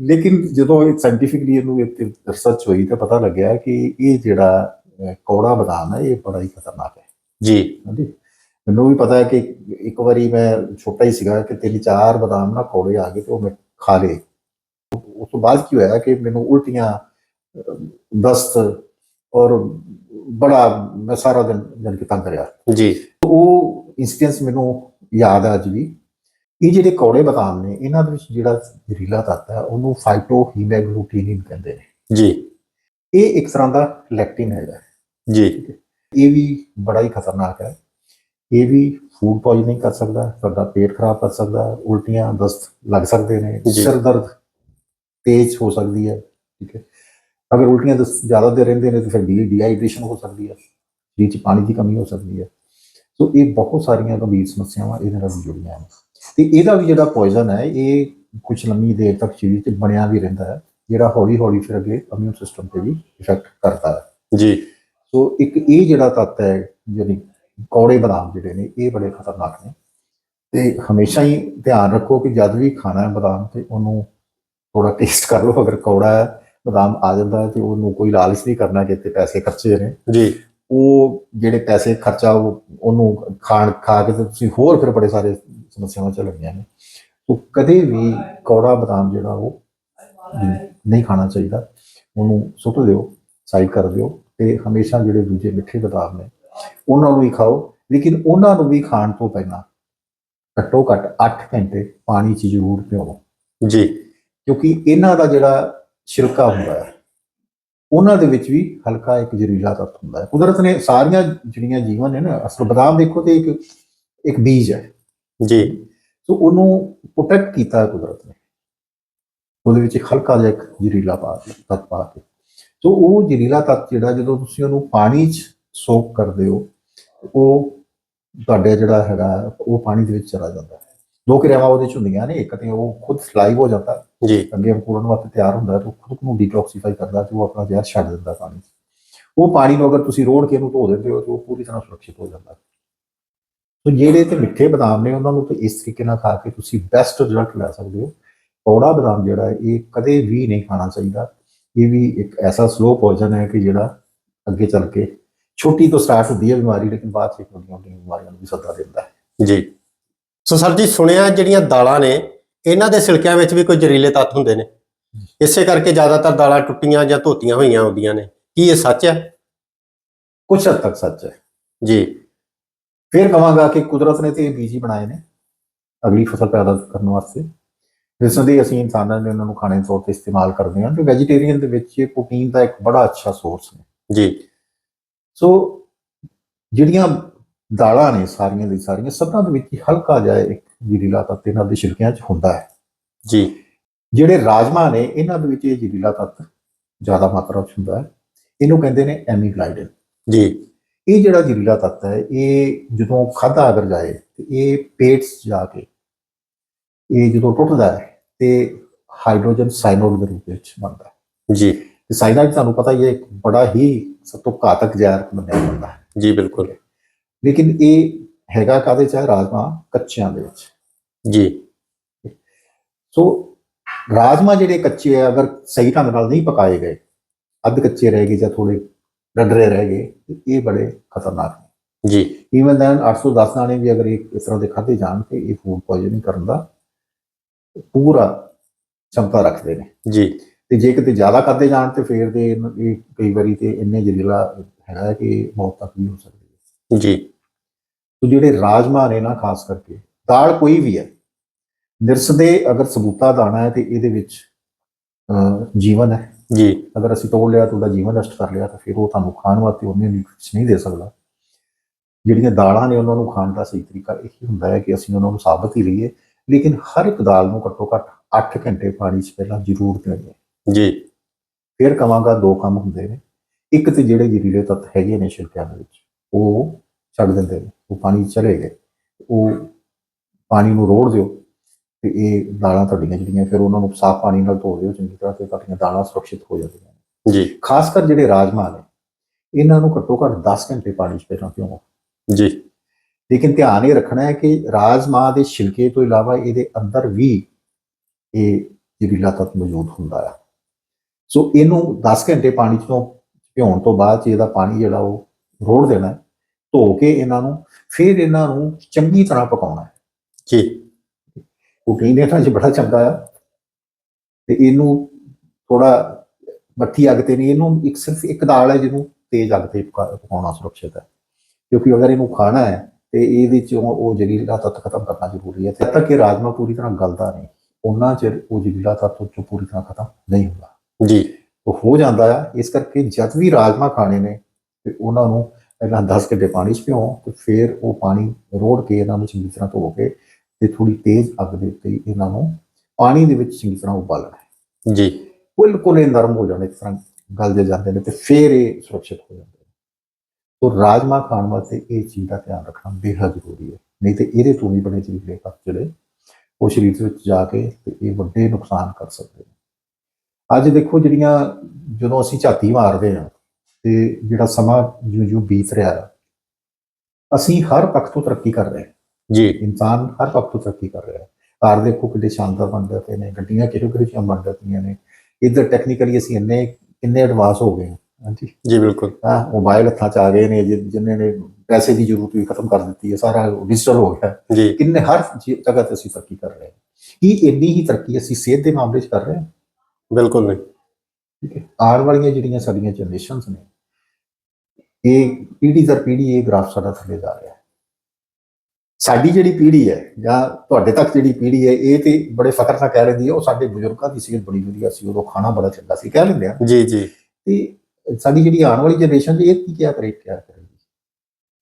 ਲੇਕਿਨ ਜਦੋਂ ਇਹ ਸਾਇੰਟੀਫਿਕਲੀ ਇਹਨੂੰ ਇੱਕ ਰਿਸਰਚ ਹੋਈ ਤਾਂ ਪਤਾ ਲੱਗਿਆ ਕਿ ਇਹ ਜਿਹੜਾ ਕੌੜਾ ਬਦਾਮ ਹੈ ਇਹ ਬੜਾ ਹੀ ਖਤਰਨਾਕ ਹੈ। ਜੀ। ਹਾਂਜੀ। ਮੈਨੂੰ ਵੀ ਪਤਾ ਹੈ ਕਿ ਇੱਕ ਵਾਰੀ ਮੈਂ ਛੋਟਾ ਹੀ ਸੀਗਾ ਕਿ ਤਿੰਨ ਚਾਰ ਬਦਾਮ ਨਾ ਕੌੜੇ ਆ ਗਏ ਤੇ ਉਹ ਮੈਂ ਖਾ ਲਏ। ਉਸ ਤੋਂ ਬਾਅਦ ਕੀ ਹੋਇਆ ਕਿ ਮੈਨੂੰ ਉਲਟੀਆਂ ਦਸਤ ਔਰ ਬੜਾ ਮੈਂ ਸਾਰਾ ਦਿਨ ਜਨ ਕਿ ਤੰਗ ਕਰਿਆ ਜੀ। ਉਹ ਇਨਸੀਡੈਂਸ ਮੈਨੂੰ ਯਾਦ ਆ ਅੱਜ ਵੀ। ਇਹ ਜਿਹੜੇ ਕੌੜੇ ਬਦਾਮ ਨੇ ਇਹਨਾਂ ਦੇ ਵਿੱਚ ਜਿਹੜਾ ਜ਼ਹਿਰੀਲਾ ਤੱਤ ਹੈ ਉਹਨੂੰ ਫਾਈਟੋਹੀਮੈਗਲੂਟਿਨਿਨ ਕਹਿੰਦੇ ਨੇ। ਜੀ। ਇਹ ਇੱਕ ਤਰ੍ਹਾਂ ਦਾ ਲੈਕਟਿਨ ਹੈਗਾ। ਜੀ। ਇਹ ਵੀ ਬੜਾ ਹੀ ਖਤਰਨਾਕ ਹੈ। ਇਹ ਵੀ ਫੂਡ ਪੋਇਜ਼ਨਿੰਗ ਕਰ ਸਕਦਾ ਹੈ ਤੁਹਾਡਾ ਪੇਟ ਖਰਾਬ ਕਰ ਸਕਦਾ ਹੈ ਉਲਟੀਆਂ ਦਸਤ ਲੱਗ ਸਕਦੇ ਨੇ। ਸਿਰ ਦਰਦ ਤੇਜ਼ ਹੋ ਸਕਦੀ ਹੈ। ਠੀਕ ਹੈ। ਅਗਰ ਉਲਟੀਆਂ ਦਸਤ ਜ਼ਿਆਦਾ ਦੇਰ ਰਹਿੰਦੇ ਨੇ ਤਾਂ ਫਿਰ ਡੀ ਡੀਹਾਈਡਰੇਸ਼ਨ ਹੋ ਸਕਦੀ ਹੈ ਸਰੀਰ 'ਚ ਪਾਣੀ ਦੀ ਕਮੀ ਹੋ ਸਕਦੀ ਹੈ। ਸੋ ਇਹ ਬਹੁਤ ਸਾਰੀਆਂ ਗੰਭੀਰ ਸਮੱਸਿਆਵਾਂ ਇਹਦੇ ਨਾਲ ਜੁੜੀਆਂ ਹਨ। ਤੇ ਇਹਦਾ ਵੀ ਜਿਹੜਾ ਪੋਇਜ਼ਨ ਹੈ ਇਹ ਕੁਝ ਲੰਮੀ ਦੇਰ ਤੱਕ ਸਰੀਰ 'ਚ ਬਣਿਆ ਵੀ ਰਹਿੰਦਾ ਹੈ ਜਿਹੜਾ ਹੌਲੀ ਹੌਲੀ ਫਿਰ ਅੱਗੇ ਇਮਿਊਨ ਸਿਸਟਮ ਤੇ ਵੀ ਇਫੈਕਟ ਕਰਦਾ ਹੈ। ਜੀ। ਸੋ ਇੱਕ ਇਹ ਜਿਹੜਾ ਤੱਤ ਹੈ ਯਾਨੀ ਕੌੜੇ ਬਦਾਮ ਜਿਹੜੇ ਨੇ ਇਹ ਬੜੇ ਖਤਰਨਾਕ ਨੇ। ਤੇ ਹਮੇਸ਼ਾ ਹੀ ਧਿਆਨ ਰੱਖੋ ਕਿ ਜਦ ਵੀ ਖਾਣਾ ਹੈ ਬਦਾਮ ਤੇ ਉਹਨੂੰ ਥੋੜਾ ਟੇਸਟ ਕਰ ਲਓ। ਅਗਰ ਕੌੜਾ ਹੈ ਬਦਾਮ ਆ ਜਾਂਦਾ ਤੇ ਉਹਨੂੰ ਕੋਈ ਲਾਲਚ ਨਹੀਂ ਕਰਨਾ ਕਿ ਪੈਸੇ ਖਰਚੇ ਨੇ। ਜੀ। ਉਹ ਜਿਹੜੇ ਪੈਸੇ ਖਰਚਾ ਉਹ ਉਹਨੂੰ ਖਾਣ ਖਾ ਕੇ ਤੇ ਤੁਸੀਂ ਹੋਰ ਫਿਰ ਬੜੇ ਸਾਰੇ ਸਮੱਸਿਆਵਾਂ ਚੱਲਣੀਆਂ ਨੇ। ਸੋ ਕਦੇ ਵੀ ਕੌੜਾ ਬਦਾਮ ਜਿਹੜਾ ਉਹ ਨਹੀਂ ਖਾਣਾ ਚਾਹੀਦਾ। ਉਹਨੂੰ ਸੁੱਟ ਦਿਓ ਸਾਈਡ ਕਰ ਦਿਓ ਤੇ ਹਮੇਸ਼ਾ ਜਿਹੜੇ ਦੂਜੇ ਮਿੱਠੇ ਬਦਾਮ ਨੇ ਉਹਨਾਂ ਨੂੰ ਹੀ ਖਾਓ। ਲੇਕਿਨ ਉਹਨਾਂ ਨੂੰ ਵੀ ਖਾਣ ਤੋਂ ਪਹਿਲਾਂ ਘੱਟੋ ਘੱਟ 8 ਘੰਟੇ ਪਾਣੀ 'ਚ ਜ਼ਰੂਰ ਪਿਓ ਜੀ। ਕਿਉਂਕਿ ਇਹਨਾਂ ਦਾ ਜਿਹੜਾ ਛਿਲਕਾ ਹੁੰਦਾ ਹੈ। ਉਹਨਾਂ ਦੇ ਵਿੱਚ ਵੀ ਹਲਕਾ ਇੱਕ ਜ਼ਹਿਰੀਲਾ ਤੱਤ ਹੁੰਦਾ ਹੈ। ਕੁਦਰਤ ਨੇ ਸਾਰੀਆਂ ਜਿਹੜੀਆਂ ਜੀਵਨ ਨੇ ਨਾ ਅਸਲ ਬਦਾਮ ਦੇਖੋ ਤੇ ਇੱਕ ਇੱਕ ਬੀਜ ਹੈ। ਜੀ। ਸੋ ਉਹਨੂੰ ਪ੍ਰੋਟੈਕਟ ਕੀਤਾ ਕੁਦਰਤ ਨੇ। ਉਹਦੇ ਵਿੱਚ ਹਲਕਾ ਜਿਹਾ ਇੱਕ ਜ਼ਹਿਰੀਲਾ ਪਾ ਤੱਤ ਪਾ ਕੇ। ਸੋ ਉਹ ਜ਼ਹਿਰੀਲਾ ਤੱਤ ਜਿਹੜਾ ਜਦੋਂ ਤੁਸੀਂ ਉਹਨੂੰ ਪਾਣੀ 'ਚ ਸੋਕ ਕਰਦੇ ਹੋ ਉਹ ਤੁਹਾਡੇ ਜਿਹੜਾ ਹੈਗਾ ਉਹ ਪਾਣੀ ਦੇ ਵਿੱਚ ਚਲਾ ਜਾਂਦਾ ਹੈ। ਦੋ ਕਿਰਿਆਵਾਂ ਉਹਦੇ ਚ ਹੁੰਦੀਆਂ ਨੇ ਇੱਕ ਤੇ ਉਹ ਖੁਦ ਫਲਾਈਵ ਹੋ ਜਾਂਦਾ ਹੈ ਜੀ। ਅੱਗੇ ਅੰਕੁਰਨ ਵਾਸਤੇ ਤਿਆਰ ਹੁੰਦਾ ਹੈ ਤਾਂ ਉਹ ਖੁਦ ਨੂੰ ਡੀਟੌਕਸੀਫਾਈ ਕਰਦਾ ਤੇ ਉਹ ਆਪਣਾ ਜ਼ਹਿਰ ਛੱਡ ਦਿੰਦਾ ਪਾਣੀ ਉਹ ਪਾਣੀ ਨੂੰ ਅਗਰ ਤੁਸੀਂ ਰੋੜ ਕੇ ਇਹਨੂੰ ਧੋ ਦਿੰਦੇ ਹੋ ਤਾਂ ਉਹ ਪੂਰੀ ਤਰ੍ਹਾਂ ਸੁਰੱਖਿਅਤ ਹੋ ਜਾਂਦਾ। ਸੋ ਜਿਹੜੇ ਤੇ ਮਿੱਠੇ ਬਦਾਮ ਨੇ ਉਹਨਾਂ ਨੂੰ ਤੇ ਇਸ ਤਰੀਕੇ ਨਾਲ ਖਾ ਕੇ ਤੁਸੀਂ ਬੈਸਟ ਰਿਜ਼ਲਟ ਲੈ ਸਕਦੇ ਹੋ। ਕੌੜਾ ਬਦਾਮ ਜਿਹੜਾ ਹੈ ਇਹ ਕਦੇ ਵੀ ਨਹੀਂ ਖਾਣਾ ਚਾਹੀਦਾ। ਇਹ ਵੀ ਇੱਕ ਐਸਾ ਸਲੋ ਪੋਇਜ਼ਨ ਹੈ ਕਿ ਜਿਹੜਾ ਅੱਗੇ ਚੱਲ ਕੇ ਛੋਟੀ ਤੋਂ ਸਟਾਰਟ ਹੁੰਦੀ ਹੈ ਬਿਮਾਰੀ ਲੇਕਿਨ ਬਾਅਦ ਚ ਵੱਡੀਆਂ ਵੱਡੀਆਂ ਬਿਮਾਰੀਆਂ ਨੂੰ ਵੀ ਸੱਦਾ ਦਿੰਦਾ ਹੈ। ਜੀ। ਸੋ ਸਰ ਜੀ ਸੁਣਿਆ ਜਿਹੜੀਆਂ ਦਾਲਾਂ ਨੇ ਇਹਨਾਂ ਦੇ ਸਿਲਕਿਆਂ ਵਿੱਚ ਵੀ ਕੋਈ ਜ਼ਹਿਰੀਲੇ ਤੱਤ ਹੁੰਦੇ ਨੇ। ਇਸੇ ਕਰਕੇ ਜ਼ਿਆਦਾਤਰ ਦਾਲਾਂ ਟੁੱਟੀਆਂ ਜਾਂ ਧੋਤੀਆਂ ਹੋਈਆਂ ਆਉਂਦੀਆਂ ਨੇ। ਕੀ ਇਹ ਸੱਚ ਹੈ? ਕੁਛ ਹੱਦ ਤੱਕ ਸੱਚ ਹੈ। ਜੀ। ਫਿਰ ਕਹਾਂਗਾ ਕਿ ਕੁਦਰਤ ਨੇ ਤੇ ਇਹ ਬੀਜ ਹੀ ਬਣਾਏ ਨੇ। ਅਗਲੀ ਫਸਲ ਪੈਦਾ ਕਰਨ ਵਾਸਤੇ। ਜਿਸ ਦੇ ਅਸੀਂ ਇਨਸਾਨਾਂ ਨੇ ਉਹਨਾਂ ਨੂੰ ਖਾਣੇ ਦੇ ਤੌਰ ਤੇ ਇਸਤੇਮਾਲ ਕਰਦੇ ਹਾਂ। ਤੇ ਵੈਜੀਟੇਰੀਅਨ ਦੇ ਵਿੱਚ ਇਹ ਪ੍ਰੋਟੀਨ ਦਾ ਇੱਕ ਬੜਾ ਅੱਛਾ ਸੋਰਸ ਨੇ। ਜੀ। ਸੋ ਜਿਹੜੀਆਂ ਦਾਲਾਂ ਨੇ ਸਾਰੀਆਂ ਦੀ ਸਾਰੀਆਂ ਸਭਨਾਂ ਦੇ ਵਿੱਚ ਹੀ ਹਲਕਾ ਜਿਹਾ ਇੱਕ ਜ਼ਹਿਰੀਲਾ ਤੱਤ ਇਹਨਾਂ ਦੇ ਛਿਲਕਿਆਂ 'ਚ ਹੁੰਦਾ ਹੈ। ਜੀ। ਜਿਹੜੇ ਰਾਜਮਾ ਨੇ ਇਹਨਾਂ ਦੇ ਵਿੱਚ ਇਹ ਜ਼ਹਿਰੀਲਾ ਤੱਤ ਜ਼ਿਆਦਾ ਮਾਤਰਾ 'ਚ ਹੁੰਦਾ ਹੈ। ਇਹਨੂੰ ਕਹਿੰਦੇ ਨੇ ਐਮੀਗਲਾਈਡਨ। ਜੀ। ਇਹ ਜਿਹੜਾ ਜ਼ਹਿਰੀਲਾ ਤੱਤ ਹੈ ਇਹ ਜਦੋਂ ਖਾਧਾ ਅਗਰ ਜਾਏ ਤੇ ਇਹ ਪੇਟ 'ਚ ਜਾ ਕੇ ਇਹ ਜਦੋਂ ਟੁੱਟਦਾ ਹੈ ਤੇ ਹਾਈਡਰੋਜਨ ਸਾਇਨਾਈਡ ਦੇ ਰੂਪ ਵਿੱਚ ਬਣਦਾ ਹੈ। ਜੀ। ਤੇ ਸਾਇਨਾਈਡ ਤੁਹਾਨੂੰ ਪਤਾ ਹੀ ਹੈ ਇੱਕ ਬੜਾ ਹੀ ਸਭ ਤੋਂ ਘਾਤਕ ਜ਼ਹਿਰ ਮੰਨਿਆ ਜਾਂਦਾ ਹੈ। ਜੀ ਬਿਲਕੁਲ। ਲੇਕਿਨ ਇਹ ਹੈਗਾ ਕਾਦੇ ਚ ਹੈ? ਰਾਜਮਾ ਕੱਚਿਆਂ ਦੇ ਵਿੱਚ। ਜੀ। ਸੋ ਰਾਜਮਾ ਜਿਹੜੇ ਕੱਚੇ ਆ ਅਗਰ ਸਹੀ ਢੰਗ ਨਾਲ ਨਹੀਂ ਪਕਾਏ ਗਏ ਅੱਧ ਕੱਚੇ ਰਹਿ ਗਏ ਜਾਂ ਥੋੜੇ ਡੰਡਰੇ ਰਹਿ ਗਏ ਇਹ ਬੜੇ ਖਤਰਨਾਕ ਨੇ। ਜੀ। ਈਵਨ ਦੈਨ 810 ਨਾਲੇ ਵੀ ਅਗਰ ਇਹ ਇਸ ਤਰ੍ਹਾਂ ਦੇ ਖਾਦੇ ਜਾਣ ਤੇ ਇਹ ਫੂਡ ਪੋਇਜ਼ਨਿੰਗ ਕਰਨ ਦਾ ਪੂਰਾ ਚਮਤਾ ਰੱਖਦੇ ਨੇ। ਜੀ। ਤੇ ਜੇ ਕਿਤੇ ਜ਼ਿਆਦਾ ਕਰਦੇ ਜਾਣ ਤੇ ਫੇਰ ਦੇ ਇਹ ਕਈ ਵਾਰੀ ਤੇ ਇੰਨੇ ਜ਼ਹਿਰੀਲਾ ਹੈਗਾ ਕਿ ਮੌਤ ਤੱਕ ਵੀ ਹੋ ਸਕਦੀ। ਹੈ ਜੀ। ਤੋ ਜਿਹੜੇ ਰਾਜਮਾ ਨੇ ਨਾ ਖਾਸ ਕਰਕੇ ਦਾਲ ਕੋਈ ਵੀ ਹੈ ਨਿਰਸ ਦੇ ਅਗਰ ਸਬੂਤਾ ਦਾਣਾ ਹੈ ਤੇ ਇਹਦੇ ਵਿੱਚ ਜੀਵਨ ਹੈ। ਜੀ। ਅਗਰ ਅਸੀਂ ਤੋੜ ਲਿਆ ਤਾਂ ਉਹਦਾ ਜੀਵਨ ਨਸ਼ਟ ਕਰ ਲਿਆ ਤਾਂ ਫਿਰ ਉਹ ਤੁਹਾਨੂੰ ਖਾਣ ਵਾਸਤੇ ਉਹਨੇ ਨਿਊਟ੍ਰੀਸ਼ ਨਹੀਂ ਦੇ ਸਕਦਾ। ਜਿਹੜੀਆਂ ਦਾਲਾਂ ਨੇ ਉਹਨਾਂ ਨੂੰ ਖਾਣ ਦਾ ਸਹੀ ਤਰੀਕਾ ਇਹ ਹੁੰਦਾ ਹੈ ਕਿ ਅਸੀਂ ਉਹਨਾਂ ਨੂੰ ਸਾਬਤ ਹੀ ਲਈਏ ਲੇਕਿਨ ਹਰ ਇੱਕ ਦਾਲ ਨੂੰ ਘੱਟੋ ਘੱਟ 8 ਘੰਟੇ ਪਾਣੀ 'ਚ ਪਹਿਲਾਂ ਜ਼ਰੂਰ ਦੇਣੀ ਜੀ। ਫਿਰ ਕਵਾਂਗਾ ਦੋ ਕੰਮ ਹੁੰਦੇ ਨੇ। ਇੱਕ ਤੇ ਜਿਹੜੇ ਜ਼ਹਿਰੀਲੇ ਤੱਤ ਹੈਗੇ ਨੇ ਛਿਲਕਿਆਂ ਦੇ ਵਿੱਚ ਉਹ ਛੱਡ ਦਿੰਦੇ ਨੇ ਉਹ ਪਾਣੀ ਚਲੇ ਗਏ ਉਹ ਪਾਣੀ ਨੂੰ ਰੋੜ ਦਿਓ ਤੇ ਇਹ ਦਾਲਾਂ ਤੁਹਾਡੀਆਂ ਜਿਹੜੀਆਂ ਫਿਰ ਉਹਨਾਂ ਨੂੰ ਸਾਫ਼ ਪਾਣੀ ਨਾਲ ਧੋ ਦਿਓ ਚੰਗੀ ਤਰ੍ਹਾਂ ਤੇ ਤੁਹਾਡੀਆਂ ਦਾਲਾਂ ਸੁਰੱਖਿਅਤ ਹੋ ਜਾਂਦੀਆਂ ਨੇ। ਜੀ। ਖਾਸ ਕਰ ਜਿਹੜੇ ਰਾਜਮਾ ਨੇ ਇਹਨਾਂ ਨੂੰ ਘੱਟੋ ਘੱਟ 10 ਘੰਟੇ ਪਾਣੀ 'ਚ ਪਹਿਲਾਂ ਭਿਓਂ ਜੀ। ਲੇਕਿਨ ਧਿਆਨ ਇਹ ਰੱਖਣਾ ਹੈ ਕਿ ਰਾਜਮਾ ਦੇ ਛਿਲਕੇ ਤੋਂ ਇਲਾਵਾ ਇਹਦੇ ਅੰਦਰ ਵੀ ਇਹ ਜ਼ਹਿਰੀਲਾ ਤੱਤ ਮੌਜੂਦ ਹੁੰਦਾ ਆ। ਸੋ ਇਹਨੂੰ 10 ਘੰਟੇ ਪਾਣੀ 'ਚੋਂ ਭਿਉਣ ਤੋਂ ਬਾਅਦ ਇਹਦਾ ਪਾਣੀ ਜਿਹੜਾ ਉਹ ਰੋੜ ਦੇਣਾ ਹੈ। ਧੋ ਕੇ ਇਹਨਾਂ ਨੂੰ ਫਿਰ ਇਹਨਾਂ ਨੂੰ ਚੰਗੀ ਤਰ੍ਹਾਂ ਪਕਾਉਣਾ ਹੈ। ਜੀ। ਕੁਕਿੰਗ ਦੇ ਤਾਂ ਬੜਾ ਚੰਗਾ ਆ। ਤੇ ਇਹਨੂੰ ਥੋੜਾ ਮੱਠੀ ਅੱਗ ਤੇ ਨਹੀਂ ਇਹਨੂੰ ਇੱਕ ਸਿਰਫ ਇੱਕ ਦਾਲ ਹੈ ਜਿਹਨੂੰ ਤੇਜ਼ ਅੱਗ ਤੇ ਪਕਾ- ਪਕਾਉਣਾ ਸੁਰੱਖਿਅਤ ਹੈ। ਕਿਉਂਕਿ ਅਗਰ ਇਹਨੂੰ ਖਾਣਾ ਹੈ ਤੇ ਇਹਦੇ ਚ ਉਹ ਜ਼ਹਿਰੀਲਾ ਤੱਤ ਖਤਮ ਕਰਨਾ ਜ਼ਰੂਰੀ ਹੈ। ਤਦ ਤੱਕ ਇਹ ਰਾਜਮਾ ਪੂਰੀ ਤਰ੍ਹਾਂ ਗਲਦਾ ਨਹੀਂ ਉਹਨਾਂ ਚਿਰ ਉਹ ਜ਼ਹਿਰੀਲਾ ਤੱਤ ਚੋਂ ਪੂਰੀ ਤਰ੍ਹਾਂ ਖਤਮ ਨਹੀਂ ਹੁੰਦਾ। ਜੀ। ਉਹ ਹੋ ਜਾਂਦਾ ਆ ਇਸ ਕਰਕੇ ਜਦ ਵੀ ਰਾਜਮਾ ਖਾਣੇ ਨੇ ਤੇ ਉਹਨਾਂ ਨੂੰ ਪਹਿਲਾਂ 10 ਘੰਟੇ ਪਾਣੀ 'ਚ ਭਿਓ ਤੇ ਫਿਰ ਉਹ ਪਾਣੀ ਰੋੜ ਕੇ ਇਹਨਾਂ ਨੂੰ ਚੰਗੀ ਤਰ੍ਹਾਂ ਧੋ ਕੇ ਤੇ ਥੋੜੀ ਤੇਜ਼ ਅੱਗ ਦੇ ਉੱਤੇ ਇਹਨਾਂ ਨੂੰ ਪਾਣੀ ਦੇ ਵਿੱਚ ਚੰਗੀ ਤਰ੍ਹਾਂ ਉਬਾਲਣਾ ਹੈ। ਜੀ। ਬਿਲਕੁਲ ਇਹ ਨਰਮ ਹੋ ਜਾਣੇ ਇਸ ਤਰ੍ਹਾਂ ਗਲ ਜੇ ਜਾਂਦੇ ਨੇ ਤੇ ਫਿਰ ਇਹ ਸੁਰੱਖਿਅਤ ਹੋ ਜਾਂਦੇ ਨੇ। ਤੋ ਰਾਜਮਾ ਖਾਣ ਵਾਸਤੇ ਇਹ ਚੀਜ਼ ਦਾ ਧਿਆਨ ਰੱਖਣਾ ਬੇਹੱਦ ਜ਼ਰੂਰੀ ਹੈ ਨਹੀਂ ਤੇ ਇਹਦੇ ਤੋਂ ਵੀ ਬੜੇ ਜ਼ਹਿਰੀਲੇ ਤੱਤ ਜਿਹੜੇ ਉਹ ਸਰੀਰ ਦੇ ਵਿੱਚ ਜਾ ਕੇ ਤੇ ਇਹ ਵੱਡੇ ਨੁਕਸਾਨ ਕਰ ਸਕਦੇ ਨੇ। ਅੱਜ ਦੇਖੋ ਜਿਹੜੀਆਂ ਜਦੋਂ ਅਸੀਂ ਝਾਤੀ ਮਾਰਦੇ ਹਾਂ ਤੇ ਜਿਹੜਾ ਸਮਾਂ ਜਿਉਂ ਜਿਉਂ ਬੀਤ ਰਿਹਾ ਹੈ, ਅਸੀਂ ਹਰ ਪੱਖ ਤੋਂ ਤਰੱਕੀ ਕਰ ਰਹੇ ਹਾਂ। ਜੀ। ਇਨਸਾਨ ਹਰ ਪੱਖ ਤੋਂ ਤਰੱਕੀ ਕਰ ਰਿਹਾ ਹੈ। ਕਾਰ ਦੇਖੋ ਕਿੰਨੇ ਸ਼ਾਨਦਾਰ ਬਣਦੇ ਪਏ ਨੇ ਗੱਡੀਆਂ ਕਿਹੋ ਕਿਹੋ ਬਣਦੇ ਪਈਆਂ ਨੇ। ਇੱਧਰ ਟੈਕਨੀਕਲੀ ਅਸੀਂ ਇੰਨੇ ਕਿੰਨੇ ਐਡਵਾਂਸ ਹੋ ਗਏ ਹਾਂ। ਹਾਂਜੀ। ਜੀ ਬਿਲਕੁਲ। ਹਾਂ ਮੋਬਾਈਲ ਹੱਥਾਂ 'ਚ ਆ ਗਏ ਨੇ ਜਿਨ੍ਹਾਂ ਨੇ ਪੈਸੇ ਦੀ ਜ਼ਰੂਰਤ ਵੀ ਖਤਮ ਕਰ ਦਿੱਤੀ ਹੈ ਸਾਰਾ ਡਿਜੀਟਲ ਹੋ ਗਿਆ। ਜੀ। ਕਿੰਨੇ ਹਰ ਜਗ੍ਹਾ ਤੇ ਅਸੀਂ ਤਰੱਕੀ ਕਰ ਰਹੇ ਹਾਂ। ਕੀ ਇੰਨੀ ਹੀ ਤਰੱਕੀ ਅਸੀਂ ਸਿਹਤ ਦੇ ਮਾਮਲੇ 'ਚ ਕਰ ਰਹੇ ਹਾਂ? ਬਿਲਕੁਲ ਨਹੀਂ। ਠੀਕ ਹੈ। ਆਉਣ ਵਾਲੀਆਂ ਜਿਹੜੀਆਂ ਸਾਡੀਆਂ ਜਨਰੇਸ਼ਨਸ ਨੇ ਇਹ ਪੀੜ੍ਹੀ ਦਰ ਪੀੜ੍ਹੀ ਇਹ ਗ੍ਰਾਫ ਸਾਡਾ ਥੱਲੇ ਜਾ ਰਿਹਾ ਹੈ। ਸਾਡੀ ਜਿਹੜੀ ਪੀੜ੍ਹੀ ਹੈ ਜਾਂ ਤੁਹਾਡੇ ਤੱਕ ਜਿਹੜੀ ਪੀੜ੍ਹੀ ਹੈ ਇਹ ਤੇ ਬੜੇ ਫਖਰ ਨਾਲ ਕਹਿ ਰਹੀ ਹੈ ਉਹ ਸਾਡੇ ਬਜ਼ੁਰਗਾਂ ਦੀ ਸਿਹਤ ਬੜੀ ਵਧੀਆ ਸੀ ਉਦੋਂ ਖਾਣਾ ਬੜਾ ਚੰਗਾ ਸੀ ਕਹਿ ਲੈਂਦੇ ਆ। ਜੀ ਜੀ। ਤੇ ਸਾਡੀ ਜਿਹੜੀ ਆਉਣ ਵਾਲੀ ਜਨਰੇਸ਼ਨ ਇਹ ਕੀ ਕਿਆ ਕਰੇ ਕਿਆ ਕਰੇਗੀ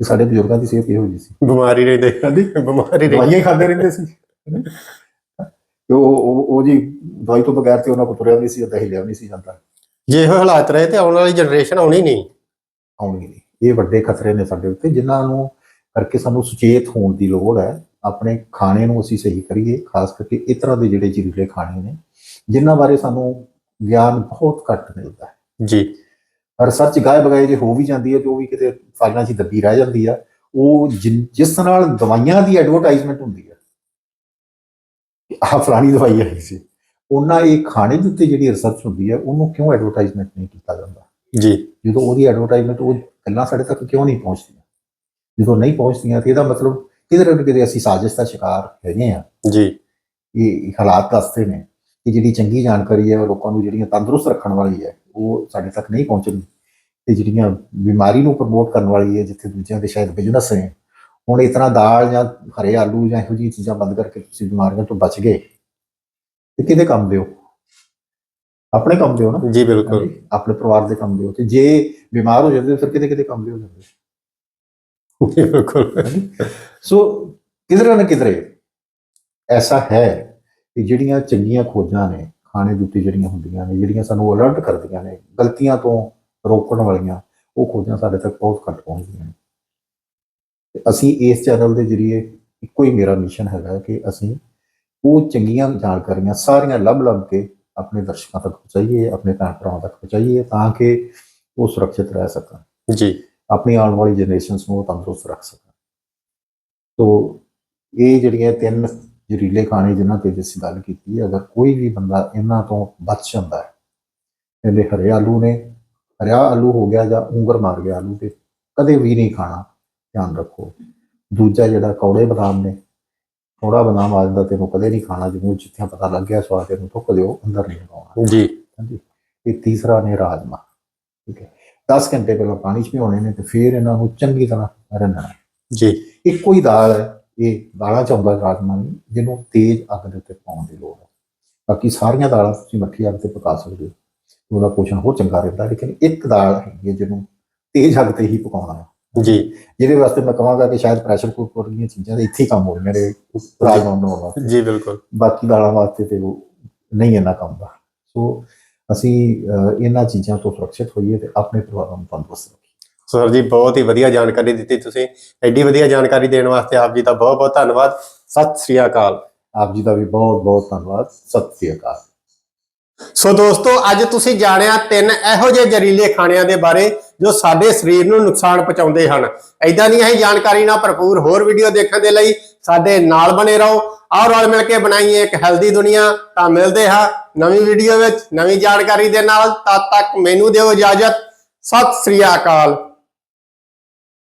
ਤੇ ਸਾਡੇ ਬਜ਼ੁਰਗਾਂ ਦੀ ਸਿਹਤ ਇਹੋ ਜਿਹੀ ਸੀ। ਬਿਮਾਰੀ ਰਹਿੰਦੇ ਹਾਂਜੀ। ਬਿਮਾਰੀ ਰਹਿੰਦੇ। ਦਵਾਈਆਂ ਖਾਂਦੇ ਰਹਿੰਦੇ ਸੀ। [laughs] ਤੇ ਉਹ ਉਹ ਉਹ ਜੀ ਦਵਾਈ ਤੋਂ ਬਗੈਰ ਤੇ ਉਹਨਾਂ ਕੋਲ ਤੁਰਿਆ ਨਹੀਂ ਸੀ ਅੱਧਾ ਹਿਲਿਆ ਨਹੀਂ ਸੀ ਜਾਂਦਾ। ਜੇ ਇਹੋ ਹਾਲਾਤ ਰਹੇ ਤੇ ਆਉਣ ਵਾਲੀ ਜਨਰੇਸ਼ਨ ਆਉਣੀ ਨਹੀਂ। ਆਉਣਗੇ ਨਹੀਂ। ਇਹ ਵੱਡੇ ਖਤਰੇ ਨੇ ਸਾਡੇ ਉੱਤੇ ਜਿਨ੍ਹਾਂ ਨੂੰ ਕਰਕੇ ਸਾਨੂੰ ਸੁਚੇਤ ਹੋਣ ਦੀ ਲੋੜ ਹੈ। ਆਪਣੇ ਖਾਣੇ ਨੂੰ ਅਸੀਂ ਸਹੀ ਕਰੀਏ ਖਾਸ ਕਰਕੇ ਇਸ ਤਰ੍ਹਾਂ ਦੇ ਜਿਹੜੇ ਜ਼ਹਿਰੀਲੇ ਖਾਣੇ ਨੇ ਜਿਨ੍ਹਾਂ ਬਾਰੇ ਸਾਨੂੰ ਗਿਆਨ ਬਹੁਤ ਘੱਟ ਮਿਲਦਾ ਹੈ। ਜੀ। ਰਿਸਰਚ ਗਾਏ ਬਗਾਏ ਜੇ ਹੋ ਵੀ ਜਾਂਦੀ ਹੈ ਜੋ ਵੀ ਕਿਤੇ ਫਾਈਲਾਂ 'ਚ ਦੱਬੀ ਰਹਿ ਜਾਂਦੀ ਆ ਉਹ ਜਿਸ ਨਾਲ ਦਵਾਈਆਂ ਦੀ ਐਡਵਰਟਾਈਜ਼ਮੈਂਟ ਹੁੰਦੀ ਹੈ ਆਹ ਫਲਾਣੀ ਦਵਾਈ ਆਈ ਸੀ। ਉਹਨਾਂ ਇਹ ਖਾਣੇ ਦੇ ਉੱਤੇ ਜਿਹੜੀ ਰਿਸਰਚ ਹੁੰਦੀ ਹੈ ਉਹਨੂੰ ਕਿਉਂ ਐਡਵਰਟਾਈਜ਼ਮੈਂਟ ਨਹੀਂ ਕੀਤਾ ਜਾਂਦਾ? ਜੀ। ਜਦੋਂ ਉਹਦੀ ਐਡਵਰਟਾਈਜ਼ਮੈਂਟ ਉਹ ਗੱਲਾਂ ਸਾਡੇ ਤੱਕ ਕਿਉਂ ਨਹੀਂ ਪਹੁੰਚਦੀਆਂ? ਜਦੋਂ ਨਹੀਂ ਪਹੁੰਚਦੀਆਂ ਤੇ ਇਹਦਾ ਮਤਲਬ ਕਿਧਰ ਨਾ ਕਿਧਰੇ ਅਸੀਂ ਸਾਜ਼ਿਸ਼ ਦਾ ਸ਼ਿਕਾਰ ਹੈਗੇ ਆ ਜੀ। ਇਹ ਹਾਲਾਤ ਦੱਸਦੇ ਨੇ ਕਿ ਜਿਹੜੀ ਚੰਗੀ ਜਾਣਕਾਰੀ ਹੈ ਉਹ ਲੋਕਾਂ ਨੂੰ ਜਿਹੜੀਆਂ ਤੰਦਰੁਸਤ ਰੱਖਣ ਵਾਲੀ ਹੈ ਉਹ ਸਾਡੇ ਤੱਕ ਨਹੀਂ ਪਹੁੰਚਣੀ। ਤੇ ਜਿਹੜੀਆਂ ਬਿਮਾਰੀ ਨੂੰ ਪ੍ਰਮੋਟ ਕਰਨ ਵਾਲੀ ਹੈ ਜਿੱਥੇ ਦੂਜਿਆਂ ਦੇ ਸ਼ਾਇਦ ਬਿਜ਼ਨਸ ਨੇ ਹੁਣ ਇਸ ਤਰ੍ਹਾਂ ਦਾਲ ਜਾਂ ਹਰੇ ਆਲੂ ਜਾਂ ਇਹੋ ਜਿਹੀਆਂ ਚੀਜ਼ਾਂ ਬੰਦ ਕਰਕੇ ਤੁਸੀਂ ਬਿਮਾਰੀਆਂ ਤੋਂ ਬਚ ਗਏ ਤੇ ਕਿਹਦੇ ਕੰਮ ਦਿਓ? ਆਪਣੇ ਕੰਮ ਦਿਓ ਨਾ। ਜੀ ਬਿਲਕੁਲ। ਆਪਣੇ ਪਰਿਵਾਰ ਦੇ ਕੰਮ ਦਿਓ। ਤੇ ਜੇ ਬਿਮਾਰ ਹੋ ਜਾਂਦੇ ਫਿਰ ਕਿਤੇ ਕਿਤੇ ਕੰਮ ਦਿਓ ਜਾਂਦੇ ਬਿਲਕੁਲ। ਸੋ ਕਿਧਰੇ ਨਾ ਕਿਧਰੇ ਐਸਾ ਹੈ ਕਿ ਜਿਹੜੀਆਂ ਚੰਗੀਆਂ ਖੋਜਾਂ ਨੇ ਖਾਣੇ ਦੇ ਉੱਤੇ ਜਿਹੜੀਆਂ ਹੁੰਦੀਆਂ ਨੇ ਜਿਹੜੀਆਂ ਸਾਨੂੰ ਅਲਰਟ ਕਰਦੀਆਂ ਨੇ ਗਲਤੀਆਂ ਤੋਂ ਰੋਕਣ ਵਾਲੀਆਂ ਉਹ ਖੋਜਾਂ ਸਾਡੇ ਤੱਕ ਬਹੁਤ ਘੱਟ ਪਹੁੰਚਦੀਆਂ ਨੇ। ਤੇ ਅਸੀਂ ਇਸ ਚੈਨਲ ਦੇ ਜ਼ਰੀਏ ਇੱਕੋ ਹੀ ਮੇਰਾ ਮਿਸ਼ਨ ਹੈਗਾ ਕਿ ਅਸੀਂ ਉਹ ਚੰਗੀਆਂ ਜਾਣਕਾਰੀਆਂ ਸਾਰੀਆਂ ਲੱਭ ਲੱਭ ਕੇ ਆਪਣੇ ਦਰਸ਼ਕਾਂ ਤੱਕ ਪਹੁੰਚਾਈਏ ਆਪਣੇ ਭੈਣ ਭਰਾਵਾਂ ਤੱਕ ਪਹੁੰਚਾਈਏ ਤਾਂ ਕਿ ਉਹ ਸੁਰੱਖਿਅਤ ਰਹਿ ਸਕਣ। ਜੀ। ਆਪਣੀ ਆਉਣ ਵਾਲੀ ਜਨਰੇਸ਼ਨਸ ਨੂੰ ਤੰਦਰੁਸਤ ਰੱਖ ਸਕਣ। ਤੋ ਇਹ ਜਿਹੜੀਆਂ ਤਿੰਨ ਜ਼ਹਿਰੀਲੇ ਖਾਣੇ ਜਿਨ੍ਹਾਂ ਤੇ ਅਸੀਂ ਗੱਲ ਕੀਤੀ ਹੈ ਅਗਰ ਕੋਈ ਵੀ ਬੰਦਾ ਇਹਨਾਂ ਤੋਂ ਬਚ ਜਾਂਦਾ ਹੈ ਇਹਦੇ ਹਰੇ ਆਲੂ ਨੇ ਹਰਿਆ ਆਲੂ ਹੋ ਗਿਆ ਜਾਂ ਉਂਗਰ ਮਾਰ ਗਿਆ ਆਲੂ ਤੇ ਕਦੇ ਵੀ ਨਹੀਂ ਖਾਣਾ। ਧਿਆਨ ਰੱਖੋ। ਦੂਜਾ ਜਿਹੜਾ ਕੌੜੇ ਬਦਾਮ ਨੇ ਕੌੜਾ ਬਦਾਮ ਆ ਜਾਂਦਾ ਤੈਨੂੰ ਕਦੇ ਨਹੀਂ ਖਾਣਾ ਜਿਹਨੂੰ ਜਿੱਥੇ ਪਤਾ ਲੱਗ ਗਿਆ ਸਵਾਦ ਤੈਨੂੰ ਥੁੱਕ ਦਿਓ ਅੰਦਰ ਨਹੀਂ ਲਗਾਉਣਾ ਜੀ। ਹਾਂਜੀ। ਇਹ ਤੀਸਰਾ ਨੇ ਰਾਜਮਾ ਠੀਕ ਹੈ। 10 ਘੰਟੇ ਪਹਿਲਾਂ ਪਾਣੀ 'ਚ ਭਿਉਣੇ ਨੇ ਤੇ ਫਿਰ ਇਹਨਾਂ ਨੂੰ ਚੰਗੀ ਤਰ੍ਹਾਂ ਰੰਨਣਾ। ਜੀ। ਇੱਕੋ ਹੀ ਦਾਲ ਹੈ ਇਹ ਦਾਲਾਂ ਚ ਆਉਂਦਾ ਰਾਜਮਾ ਜਿਹਨੂੰ ਤੇਜ਼ ਅੱਗ ਦੇ ਉੱਤੇ ਪਾਉਣ ਦੀ ਲੋੜ ਹੈ। ਬਾਕੀ ਸਾਰੀਆਂ ਦਾਲਾਂ ਤੁਸੀਂ ਮੱਠੀ ਅੱਗ ਤੇ ਪਕਾ ਸਕਦੇ ਹੋ। ਉਹਦਾ ਪੋਸ਼ਣ ਹੋਰ ਚੰਗਾ ਰਹਿੰਦਾ ਲੇਕਿਨ ਇੱਕ ਦਾਲ ਹੈ ਜਿਹਨੂੰ ਤੇਜ਼ ਅੱਗ ਤੇ ਹੀ ਪਕਾਉਣਾ ਹੈ। ਜੀ ਜਿਹਦੇ ਵਾਸਤੇ ਮੈਂ ਕਹਾਂਗਾ ਕਿ ਸ਼ਾਇਦ ਪ੍ਰੈਸ਼ਰ ਕੁੱਕਰ ਦੀਆਂ ਚੀਜ਼ਾਂ ਦੇ ਇੱਥੇ ਹੀ ਕੰਮ ਹੋ ਰਹੀਆਂ ਨੇ ਰਾਜਮਾ ਬਣਾਉਣ ਵਾਸਤੇ। ਜੀ ਬਿਲਕੁਲ। ਬਾਕੀ ਦਾਲਾਂ ਵਾਸਤੇ ਤੇ ਉਹ ਨਹੀਂ ਇੰਨਾ ਕੰਮ ਦਾ। ਸੋ ਅਸੀਂ ਇਹਨਾਂ ਚੀਜ਼ਾਂ ਤੋਂ ਸੁਰੱਖਿਅਤ ਹੋਈਏ ਤੇ ਆਪਣੇ ਪਰਿਵਾਰਾਂ ਨੂੰ ਤੰਦਰੁਸਤ ਰੱਖੀਏ। ਸਰ ਜੀ ਬਹੁਤ ਹੀ ਵਧੀਆ ਜਾਣਕਾਰੀ ਦਿੱਤੀ ਤੁਸੀਂ। ਐਡੀ ਵਧੀਆ ਜਾਣਕਾਰੀ ਦੇਣ ਵਾਸਤੇ ਆਪ ਜੀ ਦਾ ਬਹੁਤ ਬਹੁਤ ਧੰਨਵਾਦ। ਸਤਿ ਸ੍ਰੀ ਅਕਾਲ। ਆਪ ਜੀ ਦਾ ਵੀ ਬਹੁਤ ਬਹੁਤ ਧੰਨਵਾਦ। ਸਤਿ ਸ੍ਰੀ ਅਕਾਲ। ਸੋ ਦੋਸਤੋ, ਅੱਜ ਤੁਸੀਂ ਜਾਣਿਆ ਤਿੰਨ ਇਹੋ ਜਿਹੇ ਜ਼ਹਿਰੀਲੇ ਖਾਣਿਆਂ ਦੇ ਬਾਰੇ ਜੋ ਸਾਡੇ ਸਰੀਰ ਨੂੰ ਨੁਕਸਾਨ ਪਹੁੰਚਾਉਂਦੇ ਹਨ। ਐਦਾਂ ਦੀਆਂ ਹੀ ਜਾਣਕਾਰੀ ਨਾਲ ਭਰਪੂਰ ਹੋਰ ਵੀਡੀਓ ਦੇਖਣ ਦੇ ਲਈ ਸਾਡੇ ਨਾਲ ਬਣੇ ਰਹੋ। ਆਓ ਰਲ ਮਿਲ ਕੇ ਬਣਾਈਏ ਇੱਕ ਹੈਲਦੀ ਦੁਨੀਆ। ਤਾਂ ਮਿਲਦੇ ਹਾਂ ਨਵੀਂ ਵੀਡੀਓ ਵਿੱਚ, ਨਵੀਂ ਜਾਣਕਾਰੀ ਦੇ ਨਾਲ। ਤਦ ਤੱਕ ਮੈਨੂੰ ਦਿਓ ਇਜਾਜ਼ਤ। ਸਤਿ ਸ੍ਰੀ ਅਕਾਲ।